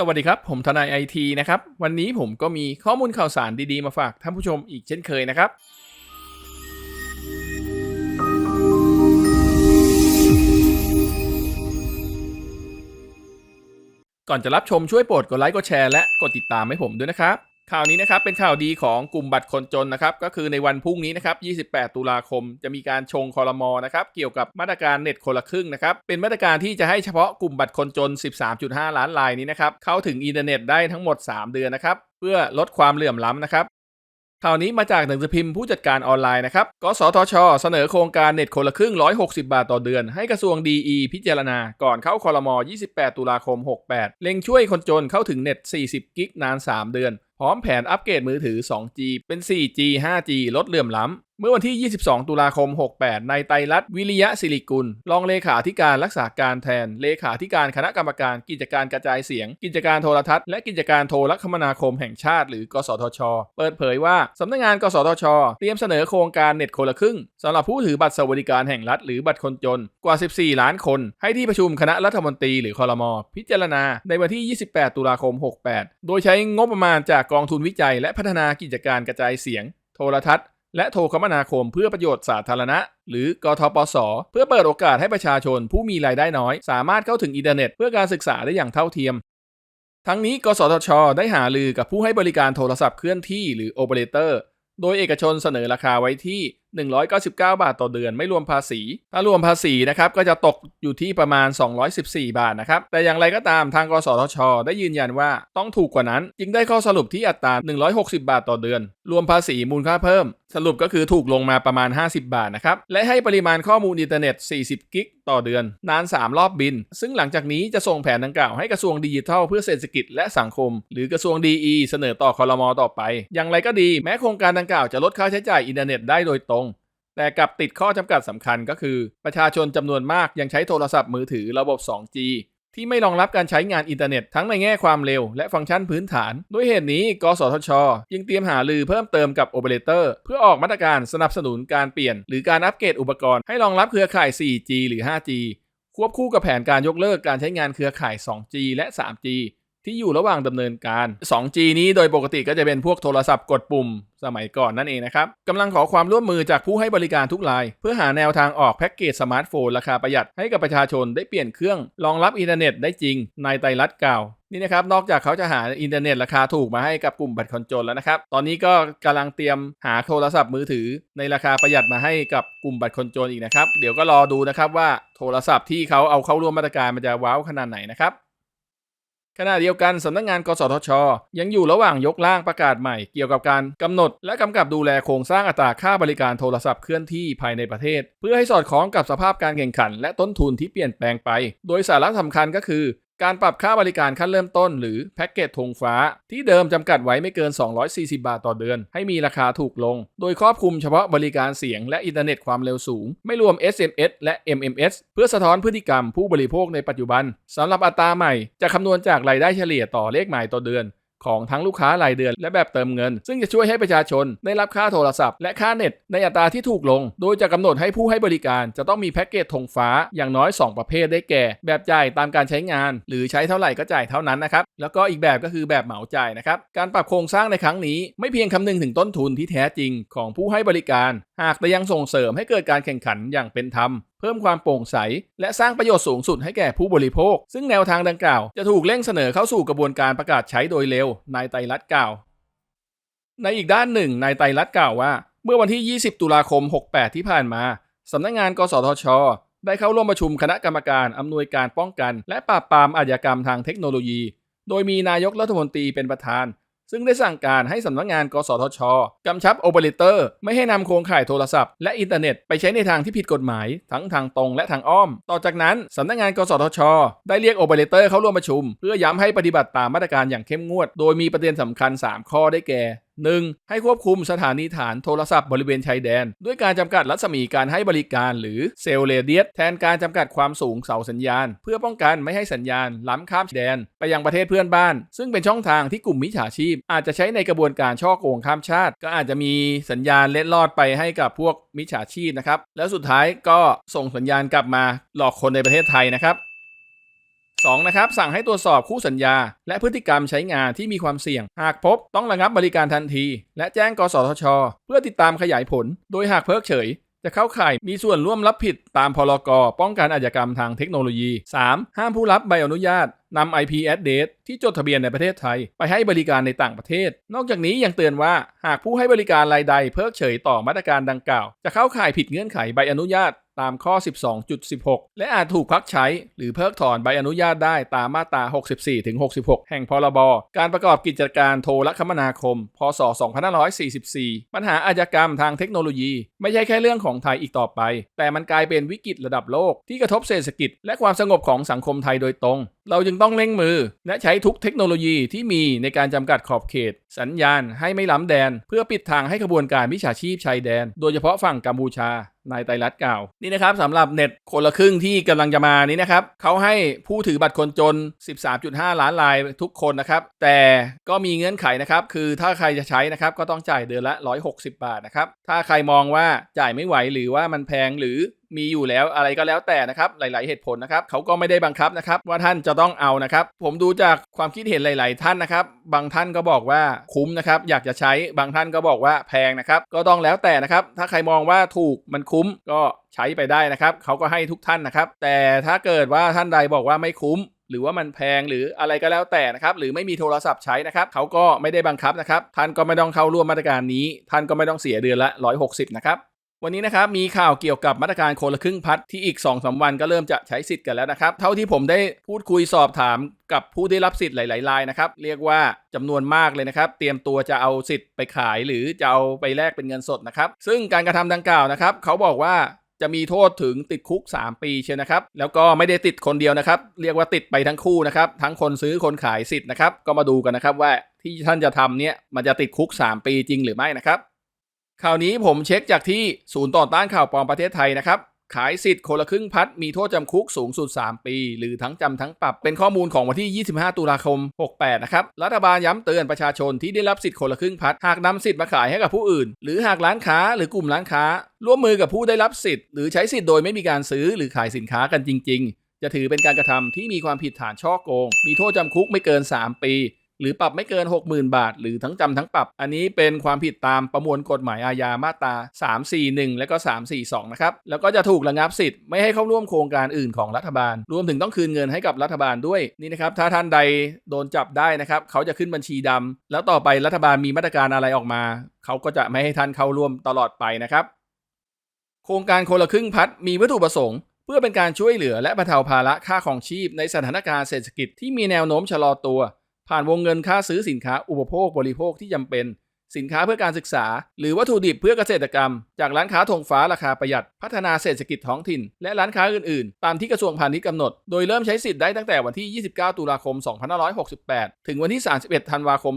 สวัสดีครับ ผมทนายไอทีนะครับ วันนี้ผมก็มีข้อมูลข่าวสารดีๆ มาฝากท่านผู้ชมอีกเช่นเคยนะครับ ก่อนจะรับชมช่วยโปรดกดไลค์กดแชร์และกดติดตามให้ผมด้วยนะครับ ข่าวนี้นะครับเป็นข่าวดีของกลุ่มบัตรคนจนนะครับก็คือในวันพรุ่งนี้นะครับ 28 ตุลาคม จะมีการชงคอรมอนะครับเกี่ยวกับมาตรการเน็ตคนละครึ่งนะครับเป็นมาตรการที่จะให้เฉพาะกลุ่มบัตรคนจน 13.5 ล้านรายนี้นะครับเข้าถึงอินเทอร์เน็ตได้ทั้งหมด 3 เดือนนะครับเพื่อลดความเหลื่อมล้ำนะครับข่าวนี้มาจากหนังสือพิมพ์ผู้จัดการออนไลน์นะครับ กสทช เสนอโครงการเน็ตคนละครึ่ง 160 บาทต่อเดือน ให้กระทรวงดีพิจารณา ก่อนเข้าคอรมอ28 ตุลาคม 68 เล็งช่วยคนจนเข้าถึงเน็ต 40 กิกนาน 3 เดือน พร้อมแผนอัปเกรดมือถือ 2G เป็น 4G 5G ลดเหลื่อมล้ำ เมื่อวันที่ 22 ตุลาคม 68 ในไตรรัตน์วิริยะศิริกุล รองเลขาธิการรักษาการแทน เลขาธิการคณะกรรมการกิจการกระจายเสียง กิจการโทรทัศน์ และกิจการโทรคมนาคมแห่งชาติ หรือกสทช เปิดเผยว่า สำนักงาน กสทช เตรียมเสนอโครงการเน็ตคนละครึ่งสำหรับผู้ถือบัตรสวัสดิการแห่งรัฐหรือบัตรคนจนกว่า 14 ล้านคน ให้ที่ประชุมคณะรัฐมนตรีหรือคอรมอพิจารณาในวันที่ 28 ตุลาคม 68 โดยใช้งบประมาณจากกองทุนวิจัย และพัฒนากิจการกระจายเสียง โทรทัศน์ และโทรคมนาคมเพื่อประโยชน์สาธารณะ หรือกทปส เพื่อเปิดโอกาสให้ประชาชนผู้มีรายได้น้อย สามารถเข้าถึงอินเทอร์เน็ตเพื่อการศึกษาได้อย่างเท่าเทียม ทั้งนี้ กสทช ได้หาลือกับผู้ให้บริการโทรศัพท์เคลื่อนที่หรือโอเปอเรเตอร์ โดยเอกชนเสนอราคาไว้ที่199 บาทต่อเดือนไม่รวมภาษี ถ้ารวมภาษีนะครับก็จะตกอยู่ที่ประมาณ 214 บาทนะครับ แต่อย่างไรก็ตามทางกสทช ได้ยืนยันว่าต้องถูกกว่านั้น จึงได้ข้อสรุปที่อัตรา 160 บาทต่อเดือน รวมภาษีมูลค่าเพิ่ม สรุปก็คือถูกลงมาประมาณ 50 บาทนะครับ และให้ปริมาณข้อมูลอินเทอร์เน็ต 40 กิกต่อเดือน นาน 3 รอบบิน ซึ่งหลังจากนี้จะส่งแผนดังกล่าวให้กระทรวงดิจิทัลเพื่อเศรษฐกิจและสังคม หรือกระทรวงดีเสนอต่อคอรมอต่อไป อย่างไรก็ดี แม้โครงการดังกล่าวจะลดค่าใช้จ่ายอินเทอร์เน็ตได้โดยตรง แต่กับติดข้อจำกัดสำคัญก็คือ ประชาชนจำนวนมากยังใช้โทรศัพท์มือถือระบบ 2G ที่ไม่รองรับการใช้งานอินเทอร์เน็ตทั้งในแง่ความเร็วและฟังก์ชันพื้นฐาน ด้วยเหตุนี้ กสทช ยังเตรียมหาลือเพิ่มเติมกับโอเปอเรเตอร์เพื่อออกมาตรการสนับสนุนการเปลี่ยน หรือการอัปเกรดอุปกรณ์ให้รองรับเครือข่าย 4G หรือ 5G ควบคู่กับแผนการยกเลิกการใช้งานเครือข่าย 2G และ 3G ที่อยู่ระหว่างดำเนินการ 2G นี้โดยปกติก็จะเป็นพวกโทรศัพท์กดปุ่มสมัยก่อนนั่นเองนะครับกำลังขอความร่วมมือจากผู้ให้บริการทุกราย เพื่อหาแนวทางออกแพ็กเกจสมาร์ทโฟน ราคาประหยัดให้กับประชาชนได้เปลี่ยนเครื่องรองรับอินเทอร์เน็ตได้จริงในไตรรัฐกล่าวนี่นะครับ นอกจากเขาจะหาอินเทอร์เน็ตราคาถูกมาให้กับกลุ่มบัตรคนจนแล้วนะครับ ตอนนี้ก็กำลังเตรียมหาโทรศัพท์มือถือ ในราคาประหยัดมาให้กับกลุ่มบัตรคนจนอีกนะครับ เดี๋ยวก็รอดูนะครับว่าโทรศัพท์ที่เขาเอาเข้าร่วมมาตรการมันจะว้าวขนาดไหนนะครับ ขณะเดียวกันสำนักงงาน กสทช ยังอยู่ระหว่างยกร่างประกาศใหม่เกี่ยวกับการกำหนด และกำกับดูแลโครงสร้างอัตราค่าบริการโทรศัพท์เคลื่อนที่ภายในประเทศ เพื่อให้สอดคล้องกับสภาพการแข่งขัน และต้นทุนที่เปลี่ยนแปลงไป โดยสาระสำคัญก็คือ การปรับค่าบริการขั้นเริ่มต้นหรือแพ็กเกจธงฟ้า ที่เดิมจำกัดไว้ไม่เกิน 240 บาทต่อเดือน ให้มีราคาถูกลง โดยครอบคลุมเฉพาะบริการเสียงและอินเทอร์เน็ตความเร็วสูง ไม่รวม SMS และ MMS เพื่อสะท้อนพฤติกรรมผู้บริโภคในปัจจุบันสำหรับอัตราใหม่จะคำนวณจากรายได้เฉลี่ยต่อเลขหมายต่อเดือน ของทั้งลูกค้ารายเดือนและแบบเติมเงิน ซึ่งจะช่วยให้ประชาชนได้รับค่าโทรศัพท์ และค่าเน็ตในอัตราที่ถูกลง โดยจะกำหนดให้ผู้ให้บริการจะต้องมีแพ็กเกจธงฟ้าอย่างน้อย 2 ประเภทได้แก่ แบบจ่ายตามการใช้งาน หรือใช้เท่าไหร่ก็จ่ายเท่านั้นนะครับแล้วก็อีกแบบก็คือแบบเหมาจ่ายนะครับการปรับโครงสร้างในครั้งนี้ไม่เพียงคำนึงถึงต้นทุนที่แท้จริงของผู้ให้บริการ หากแต่ยังส่งเสริมให้เกิดการแข่งขันอย่างเป็นธรรม เพิ่มความโปร่งใส และสร้างประโยชน์สูงสุดให้แก่ผู้บริโภค ซึ่งแนวทางดังกล่าวจะถูกเร่งเสนอเข้าสู่กระบวนการประกาศใช้โดยเร็วในไตรรัฐกล่าว ในอีกด้านหนึ่งนายไตรรัฐกล่าวว่า เมื่อวันที่ 20 ตุลาคม 68 ที่ผ่านมาสำนักงงาน กสทช ได้เข้าร่วมประชุมคณะกรรมการอำนวยการป้องกัน และปราบปรามอาชญากรรมทางเทคโนโลยี โดยมีนายกรัฐมนตรีเป็นประธาน ซึ่งได้สั่งการให้สำนักงาน กสทช กำชับโอเปอเรเตอร์ไม่ให้นำโครงข่ายโทรศัพท์และอินเทอร์เน็ตไปใช้ในทางที่ผิดกฎหมาย ทั้งทางตรงและทางอ้อม ต่อจากนั้นสำนักงาน กสทช ได้เรียกโอเปอเรเตอร์เข้าร่วมประชุม เพื่อย้ำให้ปฏิบัติตามมาตรการอย่างเข้มงวด โดยมีประเด็นสำคัญ 3 ข้อได้แก่ 1. ให้ควบคุมสถานีฐานโทรศัพท์บริเวณชายแดน ด้วยการจำกัดรัศมีการให้บริการหรือเซลเรเดียสแทนการจำกัดความสูงเสาสัญญาณ เพื่อป้องกันไม่ให้สัญญาณล้ำข้ามชายแดน ไปยังประเทศเพื่อนบ้าน ซึ่งเป็นช่องทางที่กลุ่มมิจฉาชีพ อาจจะใช้ในกระบวนการช่อโกงข้ามชาติ ก็อาจจะมีสัญญาณเล็ดลอดไปให้กับพวกมิจฉาชีพนะครับแล้วสุดท้ายก็ส่งสัญญาณกลับมาหลอกคนในประเทศไทยนะครับ 2 นะครับสั่งให้ตรวจสอบคู่สัญญา และพฤติกรรมใช้งานที่มีความเสี่ยง หากพบต้องระงับบริการทันที และแจ้งกสทช เพื่อติดตามขยายผล โดยหากเพิกเฉย จะเข้าข่ายมีส่วนร่วมรับผิดตามพรกป้องกันอาชญากรรมทางเทคโนโลยี 3. ห้ามผู้รับใบอนุญาตนำ IP address ที่จดทะเบียนในประเทศไทย ไปให้บริการในต่างประเทศ นอกจากนี้ยังเตือนว่าหากผู้ให้บริการรายใดเพิกเฉยต่อมาตรการดังกล่าว จะเข้าข่ายผิดเงื่อนไขใบอนุญาต ตามข้อ 12.16 และอาจถูกพักใช้ หรือเพิกถอนใบอนุญาตได้ตามมาตรา 64-66 แห่งพรบ การประกอบกิจการโทรคมนาคม พศ 2544 ปัญหาอาชญากรรมทางเทคโนโลยี ไม่ใช่แค่เรื่องของไทยอีกต่อไป แต่มันกลายเป็นวิกฤตระดับโลกที่กระทบเศรษฐกิจ และความสงบของสังคมไทยโดยตรง เราจึงต้องเร่งมือ และใช้ทุกเทคโนโลยีที่มีในการจำกัดขอบเขต สัญญาณให้ไม่ล้ำแดน เพื่อปิดทางให้ขบวนการมิจฉาชีพชายแดน โดยเฉพาะฝั่งกัมพูชานายไตรัตกล่าวนี่นะครับสำหรับเน็ตคนละครึ่งที่กำลังจะมานี้นะครับเขาให้ผู้ถือบัตรคนจน 13.5 ล้านรายทุกคนนะครับ แต่ก็มีเงื่อนไขนะครับ คือถ้าใครจะใช้นะครับ ก็ต้องจ่ายเดือนละ 160 บาทนะครับ ถ้าใครมองว่าจ่ายไม่ไหวหรือว่ามันแพงหรือ มีอยู่แล้วอะไรก็แล้วแต่นะครับหลาย ๆเหตุผลนะครับเขาก็ไม่ได้บังคับนะครับว่าท่านจะต้องเอานะครับ ผมดูจากความคิดเห็นหลาย ๆ ท่านนะครับ บางท่านก็บอกว่าคุ้มนะครับอยากจะใช้บางท่านก็บอกว่าแพงนะครับ ก็ต้องแล้วแต่นะครับ ถ้าใครมองว่าถูกมันคุ้มก็ใช้ไปได้นะครับเขาก็ให้ทุกท่านนะครับ แต่ถ้าเกิดว่าท่านใดบอกว่าไม่คุ้มหรือว่ามันแพงหรืออะไรก็แล้วแต่นะครับ หรือไม่มีโทรศัพท์ใช้นะครับเขาก็ไม่ได้บังคับนะครับ ท่านก็ไม่ต้องเข้าร่วมมาตรการนี้ ท่านก็ไม่ต้องเสียเดือนละ 160 นะครับ วันนี้นะครับมีข่าวเกี่ยวกับมาตรการคนละครึ่งพัดที่อีก2อสวันก็เริ่มจะใช้สิทธิ์กันแล้วนะครับ เท่าที่ผมได้พูดคุยสอบถามกับผู้ได้รับสิทธิ์หลายๆรายนะครับเรียกว่าจำนวนมากเลยนะครับ เตรียมตัวจะเอาสิทธิ์ไปขายหรือจะเอาไปแลกเป็นเงินสดนะครับซึ่งการกระทำดังกล่าวนะครับเขาบอกว่าจะมีโทษถึงติดคุก 3 ปีเชียนะครับ แล้วก็ไม่ได้ติดคนเดียวนะครับ เรียกว่าติดไปทั้งคู่นะครับ ทั้งคนซื้อคนขายสิทธิ์นะครับ ก็มาดูกันนะครับว่าที่ท่านจะทำเนี่ยมันจะติดคุก 3 ปีจริงหรือไม่นะครับ ข่าวนี้ผมเช็คจากที่ศูนย์ต่อต้านข่าวปลอมประเทศไทยนะครับ ขายสิทธิ์คนละครึ่งพัดมีโทษจำคุกสูงสุด 3 ปี หรือทั้งจำทั้งปรับเป็นข้อมูลของวันที่ 25 ตุลาคม 68 นะครับ รัฐบาลย้ำเตือนประชาชนที่ได้รับสิทธิ์คนละครึ่งพัดหากนำสิทธิ์มาขายให้กับผู้อื่น หรือหากร้านค้าหรือกลุ่มร้านค้า ร่วมมือกับผู้ได้รับสิทธิ์หรือใช้สิทธิ์โดยไม่มีการซื้อหรือขายสินค้ากันจริง ๆ จะถือเป็นการกระทำที่มีความผิดฐานช่อโกง มีโทษจำคุกไม่เกิน 3 ปี หรือปรับไม่เกิน 60,000 บาท หรือทั้งจำทั้งปรับ อันนี้เป็นความผิดตามประมวลกฎหมายอาญามาตรา 341 และก็ 342 นะครับ แล้วก็จะถูกระงับสิทธิ์ไม่ให้เข้าร่วมโครงการอื่นของรัฐบาล รวมถึงต้องคืนเงินให้กับรัฐบาลด้วยนี่นะครับ ถ้าท่านใดโดนจับได้นะครับ เขาจะขึ้นบัญชีดำแล้วต่อไปรัฐบาลมีมาตรการอะไรออกมา เขาก็จะไม่ให้ท่านเข้าร่วมตลอดไปนะครับ โครงการคนละครึ่งพัดมีวัตถุประสงค์เพื่อเป็นการช่วยเหลือและบรรเทาภาระค่าของชีพในสถานการณ์เศรษฐกิจที่มีแนวโน้มชะลอตัว ผ่านวงเงินค่าซื้อสินค้าอุปโภคบริโภคที่จำเป็น สินค้าเพื่อการศึกษา หรือวัตถุดิบเพื่อเกษตรกรรม จากร้านค้าธงฟ้าราคาประหยัด พัฒนาเศรษฐกิจท้องถิ่น และร้านค้าอื่นๆ ตามที่กระทรวงพาณิชย์กำหนด โดยเริ่มใช้สิทธิ์ได้ตั้งแต่วันที่ 29 ตุลาคม 2568 ถึงวันที่ 31 ธันวาคม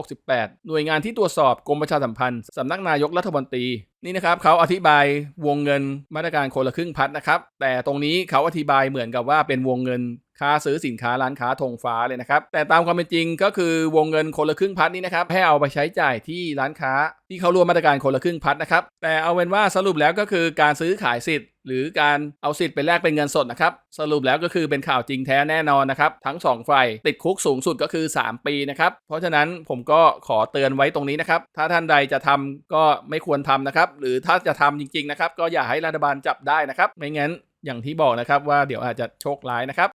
2568 หน่วยงานที่ตรวจสอบกรมประชาสัมพันธ์สำนักนายกรัฐมนตรีนี่นะครับเขาอธิบายวงเงินมาตรการคนละครึ่งพัดนะครับ แต่ตรงนี้เขาอธิบายเหมือนกับว่าเป็นวงเงิน ค่าซื้อสินค้าร้านค้าธงฟ้าเลยนะครับ แต่ตามความเป็นจริงก็คือวงเงินคนละครึ่งพัดนี้นะครับให้เอาไปใช้จ่ายที่ร้านค้าที่เขาร่วมมาตรการคนละครึ่งพัดนะครับ แต่เอาเป็นว่าสรุปแล้วก็คือการซื้อขายสิทธิ์ หรือการเอาสิทธิ์ไปแลกเป็นเงินสดนะครับ สรุปแล้วก็คือเป็นข่าวจริงแท้แน่นอนนะครับ ทั้ง 2 ฝ่ายติดคุกสูงสุดก็คือ 3 ปีนะครับ เพราะฉะนั้นผมก็ขอเตือนไว้ตรงนี้นะครับ ถ้าท่านใดจะทำก็ไม่ควรทำนะครับ หรือถ้าจะทำจริงๆนะครับก็อย่าให้รัฐบาลจับได้นะครับ ไม่งั้นอย่างที่บอกนะครับว่าเดี๋ยวอาจจะโชคร้ายนะครับ